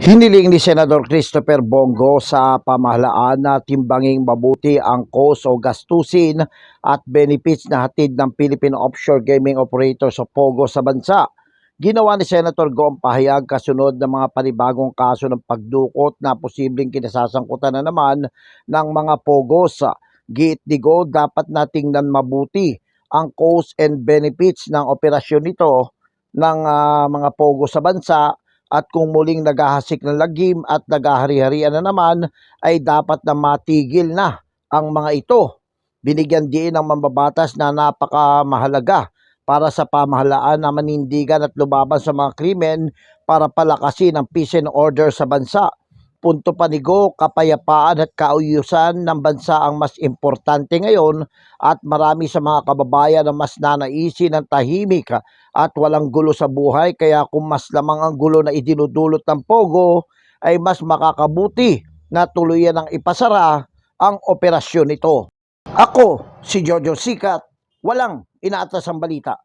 Hiniling ni Senador Christopher Bongo sa pamahalaan na timbanging mabuti ang cost o gastusin at benefits na hatid ng Philippine Offshore Gaming Operators o POGO sa bansa. Ginawa ni Senator Go ang pahayag kasunod ng mga panibagong kaso ng pagdukot na posibleng kinasasangkutan na naman ng mga POGOs. Giit ni Go, dapat natingnan mabuti ang cost and benefits ng operasyon nito ng ah, mga POGO sa bansa at kung muling naghahasik ng lagim at naghahari-harian na naman ay dapat na matigil na ang mga ito. Binigyan din ng mambabatas na napakamahalaga para sa pamahalaan na manindigan at lumaban sa mga krimen para palakasin ang peace and order sa bansa. Punto panigo, kapayapaan at kauyusan ng bansa ang mas importante ngayon at marami sa mga kababayan na mas nanaisin ng tahimik at walang gulo sa buhay kaya kung mas lamang ang gulo na idinudulot ng Pogo ay mas makakabuti na tuluyan ang ipasara ang operasyon nito. Ako, si Jojo Sikat, walang inaatas ang balita.